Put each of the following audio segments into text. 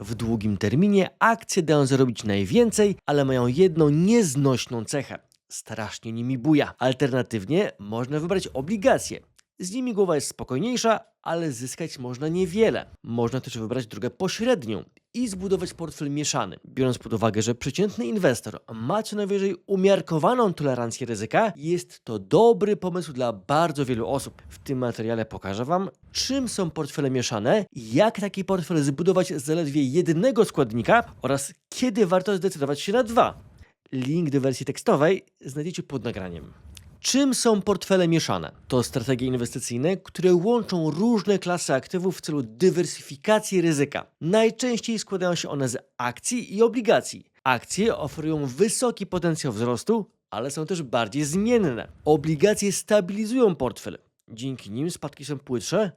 W długim terminie akcje dają zarobić najwięcej, ale mają jedną nieznośną cechę. Strasznie nimi buja. Alternatywnie można wybrać obligacje. Z nimi głowa jest spokojniejsza, ale zyskać można niewiele. Można też wybrać drogę pośrednią i zbudować portfel mieszany. Biorąc pod uwagę, że przeciętny inwestor ma co najwyżej umiarkowaną tolerancję ryzyka, jest to dobry pomysł dla bardzo wielu osób. W tym materiale pokażę Wam, czym są portfele mieszane, jak taki portfel zbudować z zaledwie jednego składnika oraz kiedy warto zdecydować się na dwa. Link do wersji tekstowej znajdziecie pod nagraniem. Czym są portfele mieszane? To strategie inwestycyjne, które łączą różne klasy aktywów w celu dywersyfikacji ryzyka. Najczęściej składają się one z akcji i obligacji. Akcje oferują wysoki potencjał wzrostu, ale są też bardziej zmienne. Obligacje stabilizują portfel. Dzięki nim spadki są płytsze,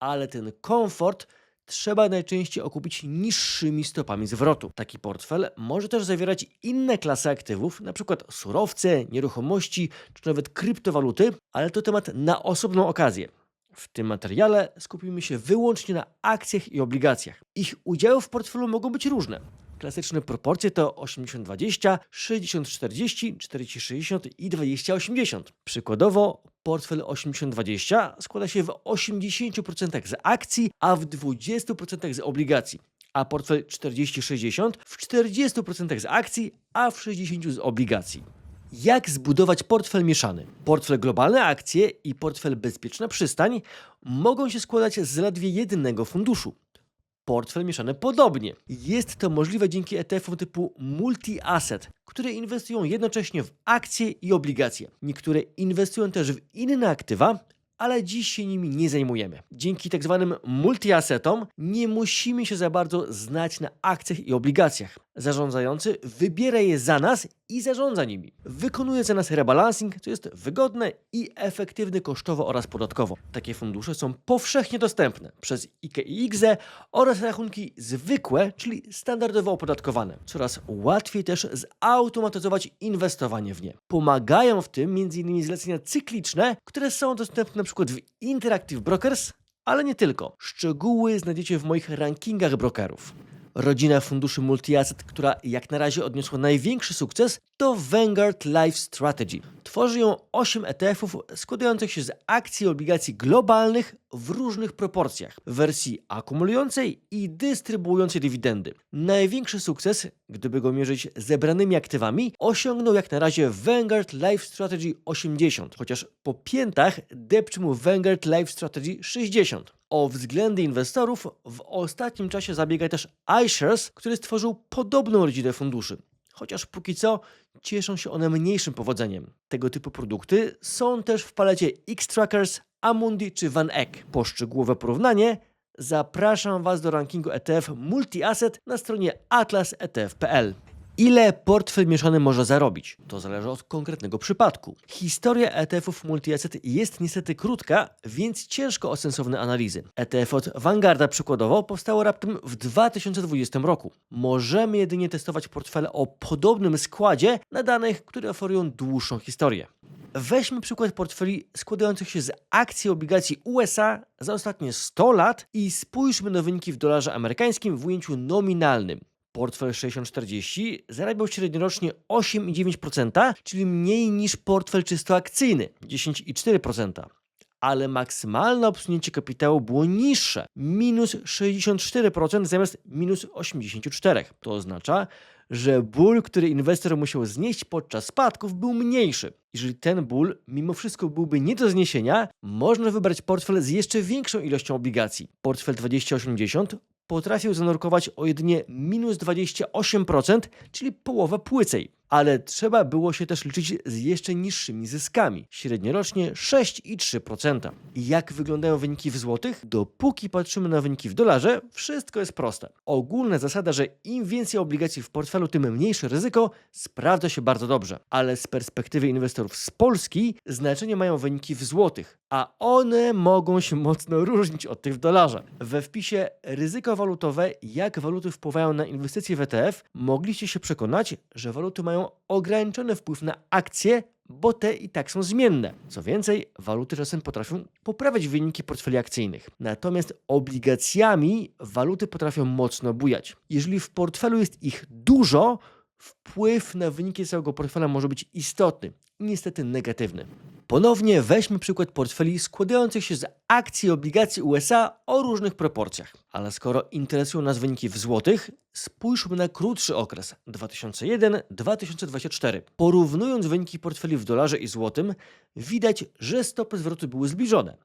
ale ten komfort trzeba najczęściej okupić niższymi stopami zwrotu. Taki portfel może też zawierać inne klasy aktywów, np. surowce, nieruchomości czy nawet kryptowaluty, ale to temat na osobną okazję. W tym materiale skupimy się wyłącznie na akcjach i obligacjach. Ich udziały w portfelu mogą być różne. Klasyczne proporcje to 80-20, 60-40, 40-60 i 20-80. Przykładowo portfel 80-20 składa się w 80% z akcji, a w 20% z obligacji. A portfel 40-60 w 40% z akcji, a w 60% z obligacji. Jak zbudować portfel mieszany? Portfel globalne akcje i portfel bezpieczna przystań mogą się składać z zaledwie jednego funduszu portfel mieszany podobnie. Jest to możliwe dzięki ETF-om typu multi-asset, które inwestują jednocześnie w akcje i obligacje. Niektóre inwestują też w inne aktywa, ale dziś się nimi nie zajmujemy. Dzięki tak zwanym multi-assetom nie musimy się za bardzo znać na akcjach i obligacjach. Zarządzający wybiera je za nas i zarządza nimi. Wykonuje za nas rebalancing, co jest wygodne i efektywne kosztowo oraz podatkowo. Takie fundusze są powszechnie dostępne przez IKE i IGZE oraz rachunki zwykłe, czyli standardowo opodatkowane. Coraz łatwiej też zautomatyzować inwestowanie w nie. Pomagają w tym m.in. zlecenia cykliczne, które są dostępne np. w Interactive Brokers, ale nie tylko. Szczegóły znajdziecie w moich rankingach brokerów. Rodzina funduszy multi-asset, która jak na razie odniosła największy sukces, to Vanguard Life Strategy. Tworzy ją 8 ETF-ów składających się z akcji i obligacji globalnych w różnych proporcjach, w wersji akumulującej i dystrybuującej dywidendy. Największy sukces, gdyby go mierzyć zebranymi aktywami, osiągnął jak na razie Vanguard Life Strategy 80, chociaż po piętach depczy mu Vanguard Life Strategy 60. O względy inwestorów w ostatnim czasie zabiega też iShares, który stworzył podobną rodzinę funduszy. Chociaż póki co cieszą się one mniejszym powodzeniem. Tego typu produkty są też w palecie X-Trackers, Amundi czy Van Eck. Po szczegółowe porównanie zapraszam Was do rankingu ETF Multi-Asset na stronie atlasetf.pl. Ile portfel mieszany może zarobić? To zależy od konkretnego przypadku. Historia ETF-ów multi-asset jest niestety krótka, więc ciężko o sensowne analizy. ETF od Vanguarda przykładowo powstało raptem w 2020 roku. Możemy jedynie testować portfele o podobnym składzie na danych, które oferują dłuższą historię. Weźmy przykład portfeli składających się z akcji obligacji USA za ostatnie 100 lat i spójrzmy na wyniki w dolarze amerykańskim w ujęciu nominalnym. Portfel 6040 zarabiał średniorocznie 8,9%, czyli mniej niż portfel czysto akcyjny 10,4%. Ale maksymalne obsunięcie kapitału było niższe minus 64% zamiast minus 84%. To oznacza, że ból, który inwestor musiał znieść podczas spadków, był mniejszy. Jeżeli ten ból mimo wszystko byłby nie do zniesienia, można wybrać portfel z jeszcze większą ilością obligacji. Portfel 2080 potrafił zanurkować o jedynie minus 28%, czyli połowę płycej. Ale trzeba było się też liczyć z jeszcze niższymi zyskami, średniorocznie 6,3%. I jak wyglądają wyniki w złotych? Dopóki patrzymy na wyniki w dolarze, wszystko jest proste. Ogólna zasada, że im więcej obligacji w portfelu, tym mniejsze ryzyko, sprawdza się bardzo dobrze. Ale z perspektywy inwestorów z Polski znaczenie mają wyniki w złotych, a one mogą się mocno różnić od tych w dolarze. We wpisie ryzyko walutowe, jak waluty wpływają na inwestycje w ETF, mogliście się przekonać, że waluty mają ograniczony wpływ na akcje, bo te i tak są zmienne. Co więcej, waluty czasem potrafią poprawiać wyniki portfeli akcyjnych. Natomiast obligacjami waluty potrafią mocno bujać. Jeżeli w portfelu jest ich dużo, wpływ na wyniki całego portfela może być istotny niestety negatywny. Ponownie weźmy przykład portfeli składających się z akcji i obligacji USA o różnych proporcjach. Ale skoro interesują nas wyniki w złotych, spójrzmy na krótszy okres 2001-2024. Porównując wyniki portfeli w dolarze i złotym, widać, że stopy zwrotu były zbliżone.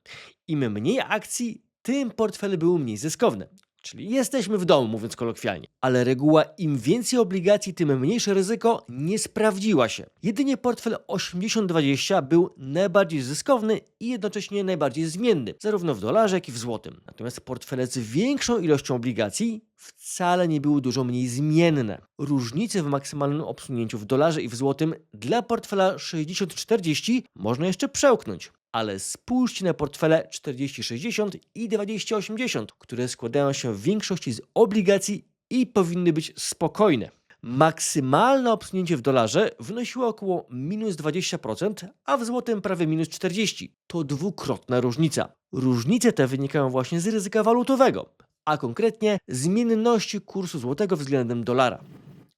Im mniej akcji, tym portfele były mniej zyskowne. Czyli jesteśmy w domu, mówiąc kolokwialnie. Ale reguła im więcej obligacji, tym mniejsze ryzyko nie sprawdziła się. Jedynie portfel 80-20 był najbardziej zyskowny i jednocześnie najbardziej zmienny, zarówno w dolarze, jak i w złotym. Natomiast portfele z większą ilością obligacji wcale nie były dużo mniej zmienne. Różnice w maksymalnym obsunięciu w dolarze i w złotym dla portfela 60-40 można jeszcze przełknąć. Ale spójrzcie na portfele 40-60 i 20-80, które składają się w większości z obligacji i powinny być spokojne. Maksymalne obsunięcie w dolarze wynosiło około minus 20%, a w złotym prawie minus 40%. To dwukrotna różnica. Różnice te wynikają właśnie z ryzyka walutowego, a konkretnie zmienności kursu złotego względem dolara.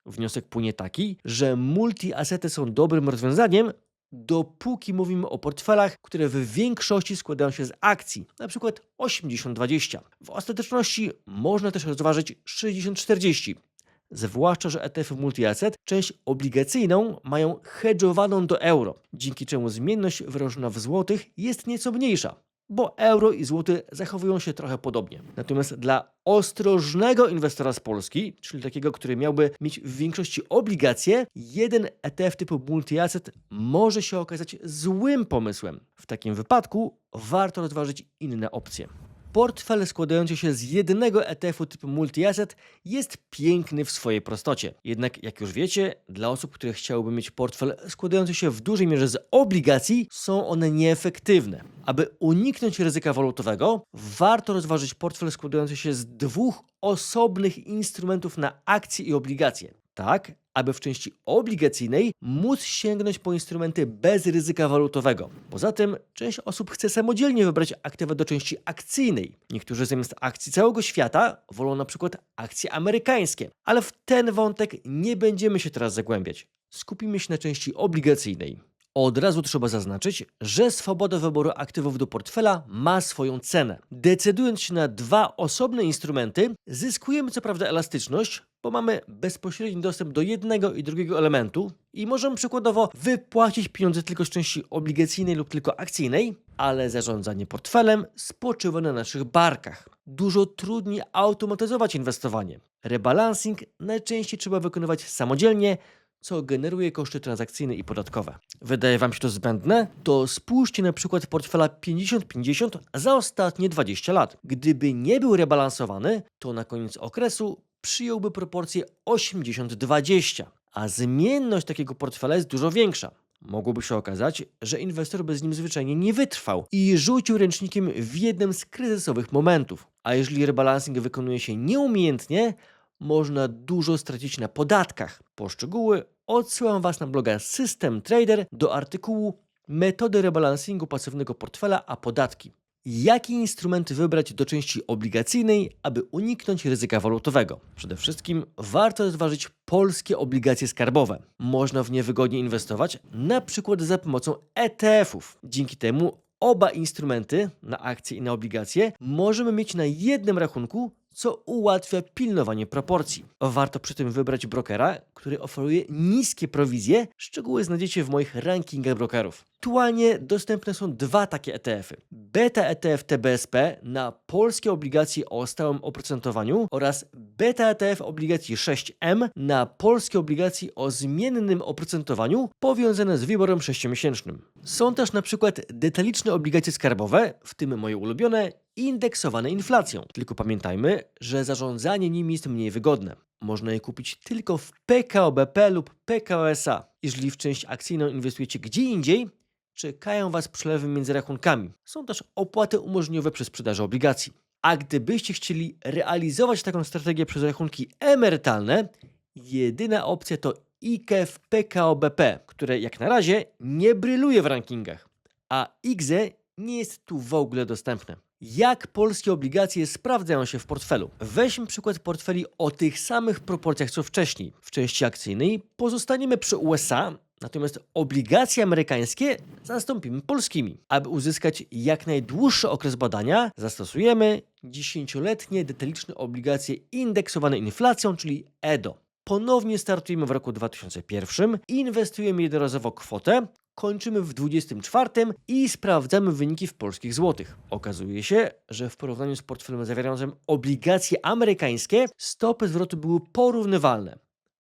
Wniosek płynie taki, że multi-asety są dobrym rozwiązaniem, dopóki mówimy o portfelach, które w większości składają się z akcji, np. 80-20. W ostateczności można też rozważyć 60-40. Zwłaszcza, że ETF-y multi-asset część obligacyjną mają hedżowaną do euro, dzięki czemu zmienność wyrażona w złotych jest nieco mniejsza bo euro i złoty zachowują się trochę podobnie. Natomiast dla ostrożnego inwestora z Polski, czyli takiego, który miałby mieć w większości obligacje, jeden ETF typu multi-asset może się okazać złym pomysłem. W takim wypadku warto rozważyć inne opcje. Portfel składający się z jednego ETF-u typu multi-asset jest piękny w swojej prostocie. Jednak, jak już wiecie, dla osób, które chciałyby mieć portfel składający się w dużej mierze z obligacji, są one nieefektywne. Aby uniknąć ryzyka walutowego, warto rozważyć portfel składający się z dwóch osobnych instrumentów na akcje i obligacje. Tak, aby w części obligacyjnej móc sięgnąć po instrumenty bez ryzyka walutowego. Poza tym, część osób chce samodzielnie wybrać aktywa do części akcyjnej. Niektórzy zamiast akcji całego świata wolą na przykład akcje amerykańskie, ale w ten wątek nie będziemy się teraz zagłębiać. Skupimy się na części obligacyjnej. Od razu trzeba zaznaczyć, że swoboda wyboru aktywów do portfela ma swoją cenę. Decydując się na dwa osobne instrumenty, zyskujemy co prawda elastyczność, bo mamy bezpośredni dostęp do jednego i drugiego elementu i możemy przykładowo wypłacić pieniądze tylko z części obligacyjnej lub tylko akcyjnej, ale zarządzanie portfelem spoczywa na naszych barkach. Dużo trudniej automatyzować inwestowanie. Rebalancing najczęściej trzeba wykonywać samodzielnie, co generuje koszty transakcyjne i podatkowe. Wydaje Wam się to zbędne? To spójrzcie na przykład portfela 50-50 za ostatnie 20 lat. Gdyby nie był rebalansowany, to na koniec okresu przyjąłby proporcję 80-20, a zmienność takiego portfela jest dużo większa. Mogłoby się okazać, że inwestor by z nim zwyczajnie nie wytrwał i rzucił ręcznikiem w jednym z kryzysowych momentów. A jeżeli rebalancing wykonuje się nieumiejętnie, można dużo stracić na podatkach. Po szczegóły odsyłam Was na bloga System Trader do artykułu Metody rebalansingu pasywnego portfela a podatki. Jakie instrumenty wybrać do części obligacyjnej, aby uniknąć ryzyka walutowego? Przede wszystkim warto rozważyć polskie obligacje skarbowe. Można w nie wygodnie inwestować, na przykład za pomocą ETF-ów. Dzięki temu oba instrumenty, na akcje i na obligacje, możemy mieć na jednym rachunku, co ułatwia pilnowanie proporcji. Warto przy tym wybrać brokera, który oferuje niskie prowizje. Szczegóły znajdziecie w moich rankingach brokerów. Aktualnie dostępne są dwa takie ETF-y. Beta ETF TBSP na polskie obligacje o stałym oprocentowaniu oraz Beta ETF obligacji 6M na polskie obligacje o zmiennym oprocentowaniu powiązane z wyborem 6-miesięcznym. Są też na przykład detaliczne obligacje skarbowe, w tym moje ulubione, indeksowane inflacją. Tylko pamiętajmy, że zarządzanie nimi jest mniej wygodne. Można je kupić tylko w PKO BP lub PKO SA. Jeżeli w część akcyjną inwestujecie gdzie indziej, czekają Was przelewy między rachunkami. Są też opłaty umożliwiowe przy sprzedaży obligacji. A gdybyście chcieli realizować taką strategię przez rachunki emerytalne, jedyna opcja to IKEF PKO BP, które jak na razie nie bryluje w rankingach, a IGZE nie jest tu w ogóle dostępne. Jak polskie obligacje sprawdzają się w portfelu? Weźmy przykład portfeli o tych samych proporcjach co wcześniej. W części akcyjnej pozostaniemy przy USA, natomiast obligacje amerykańskie zastąpimy polskimi. Aby uzyskać jak najdłuższy okres badania, zastosujemy 10-letnie detaliczne obligacje indeksowane inflacją, czyli EDO. Ponownie startujemy w roku 2001, inwestujemy jednorazowo kwotę, kończymy w 24 i sprawdzamy wyniki w polskich złotych. Okazuje się, że w porównaniu z portfelem zawierającym obligacje amerykańskie, stopy zwrotu były porównywalne.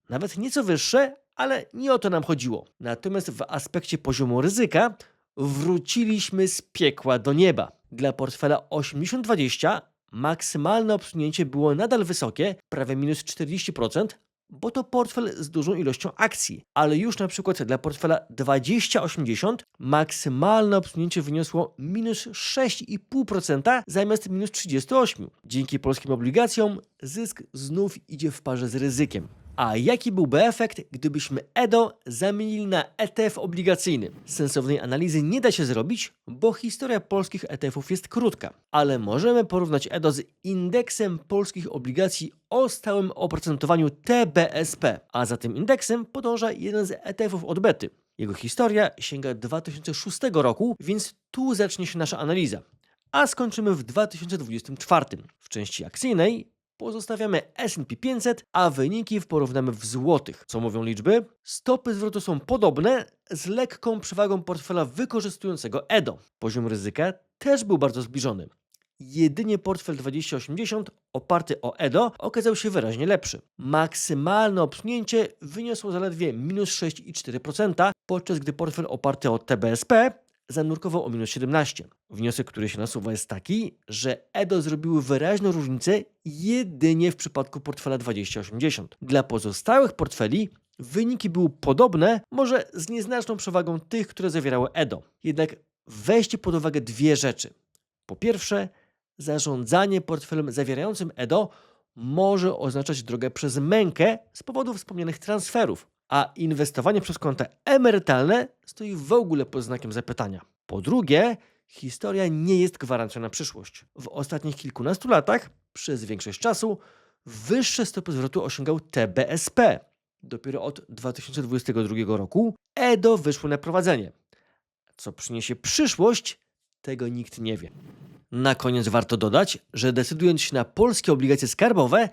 Nawet nieco wyższe, ale nie o to nam chodziło. Natomiast w aspekcie poziomu ryzyka wróciliśmy z piekła do nieba. Dla portfela 80-20 maksymalne obsunięcie było nadal wysokie, prawie minus 40%, bo to portfel z dużą ilością akcji, ale już na przykład dla portfela 20-80 maksymalne obsunięcie wyniosło minus 6,5% zamiast minus 38. Dzięki polskim obligacjom zysk znów idzie w parze z ryzykiem. A jaki byłby efekt, gdybyśmy EDO zamienili na ETF obligacyjny? Sensownej analizy nie da się zrobić, bo historia polskich ETF-ów jest krótka, ale możemy porównać EDO z indeksem polskich obligacji o stałym oprocentowaniu TBSP, a za tym indeksem podąża jeden z ETF-ów od Bety. Jego historia sięga 2006 roku, więc tu zacznie się nasza analiza. A skończymy w 2024. W części akcyjnej pozostawiamy S&P 500, a wyniki porównamy w złotych. Co mówią liczby? Stopy zwrotu są podobne, z lekką przewagą portfela wykorzystującego EDO. Poziom ryzyka też był bardzo zbliżony. Jedynie portfel 2080 oparty o EDO okazał się wyraźnie lepszy. Maksymalne obsunięcie wyniosło zaledwie minus 6,4%, podczas gdy portfel oparty o TBSP zanurkował o minus 17. Wniosek, który się nasuwa jest taki, że EDO zrobiły wyraźną różnicę jedynie w przypadku portfela 2080. Dla pozostałych portfeli wyniki były podobne, może z nieznaczną przewagą tych, które zawierały EDO. Jednak weźcie pod uwagę dwie rzeczy. Po pierwsze, zarządzanie portfelem zawierającym EDO może oznaczać drogę przez mękę z powodu wspomnianych transferów, a inwestowanie przez konta emerytalne stoi w ogóle pod znakiem zapytania. Po drugie, historia nie jest gwarancją na przyszłość. W ostatnich kilkunastu latach, przez większość czasu, wyższe stopy zwrotu osiągał TBSP. Dopiero od 2022 roku EDO wyszło na prowadzenie. Co przyniesie przyszłość, tego nikt nie wie. Na koniec warto dodać, że decydując się na polskie obligacje skarbowe,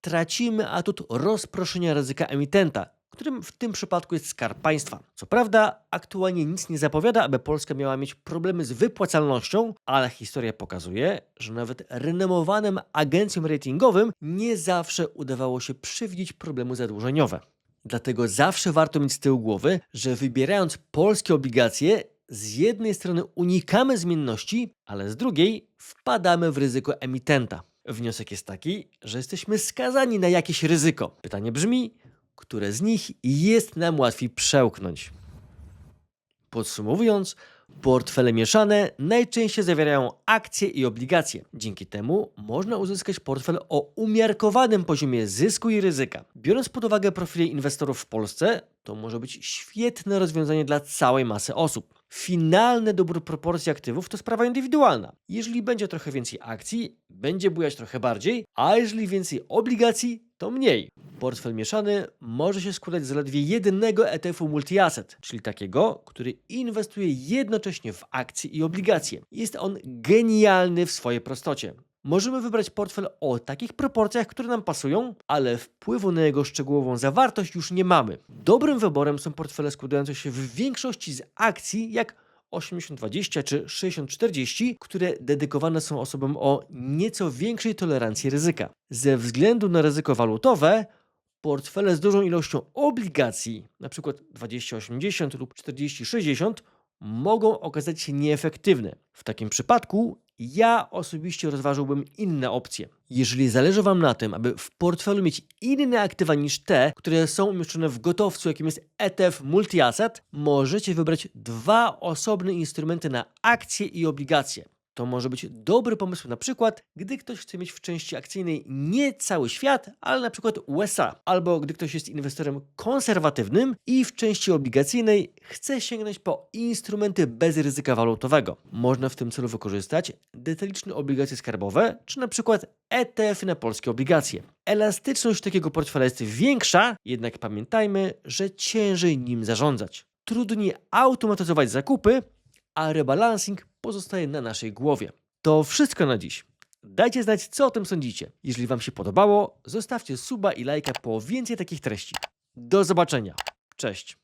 tracimy atut rozproszenia ryzyka emitenta, którym w tym przypadku jest skarb państwa. Co prawda, aktualnie nic nie zapowiada, aby Polska miała mieć problemy z wypłacalnością, ale historia pokazuje, że nawet renomowanym agencjom ratingowym nie zawsze udawało się przewidzieć problemy zadłużeniowe. Dlatego zawsze warto mieć z tyłu głowy, że wybierając polskie obligacje, z jednej strony unikamy zmienności, ale z drugiej wpadamy w ryzyko emitenta. Wniosek jest taki, że jesteśmy skazani na jakieś ryzyko. Pytanie brzmi, które z nich jest nam łatwiej przełknąć. Podsumowując, portfele mieszane najczęściej zawierają akcje i obligacje. Dzięki temu można uzyskać portfel o umiarkowanym poziomie zysku i ryzyka. Biorąc pod uwagę profile inwestorów w Polsce, to może być świetne rozwiązanie dla całej masy osób. Finalny dobór proporcji aktywów to sprawa indywidualna. Jeżeli będzie trochę więcej akcji, będzie bujać trochę bardziej, a jeżeli więcej obligacji, to mniej. Portfel mieszany może się składać z zaledwie jednego ETF-u multi-asset, czyli takiego, który inwestuje jednocześnie w akcje i obligacje. Jest on genialny w swojej prostocie. Możemy wybrać portfel o takich proporcjach, które nam pasują, ale wpływu na jego szczegółową zawartość już nie mamy. Dobrym wyborem są portfele składające się w większości z akcji, jak 80-20 czy 60-40, które dedykowane są osobom o nieco większej tolerancji ryzyka. Ze względu na ryzyko walutowe, portfele z dużą ilością obligacji, np. 20-80 lub 40-60, mogą okazać się nieefektywne. W takim przypadku ja osobiście rozważyłbym inne opcje. Jeżeli zależy Wam na tym, aby w portfelu mieć inne aktywa niż te, które są umieszczone w gotowcu, jakim jest ETF Multi-Asset, możecie wybrać dwa osobne instrumenty na akcje i obligacje. To może być dobry pomysł na przykład, gdy ktoś chce mieć w części akcyjnej nie cały świat, ale na przykład USA, albo gdy ktoś jest inwestorem konserwatywnym i w części obligacyjnej chce sięgnąć po instrumenty bez ryzyka walutowego. Można w tym celu wykorzystać detaliczne obligacje skarbowe, czy na przykład ETF na polskie obligacje. Elastyczność takiego portfela jest większa, jednak pamiętajmy, że ciężej nim zarządzać. Trudniej automatyzować zakupy, a rebalancing pozostaje na naszej głowie. To wszystko na dziś. Dajcie znać, co o tym sądzicie. Jeżeli Wam się podobało, zostawcie suba i lajka po więcej takich treści. Do zobaczenia. Cześć.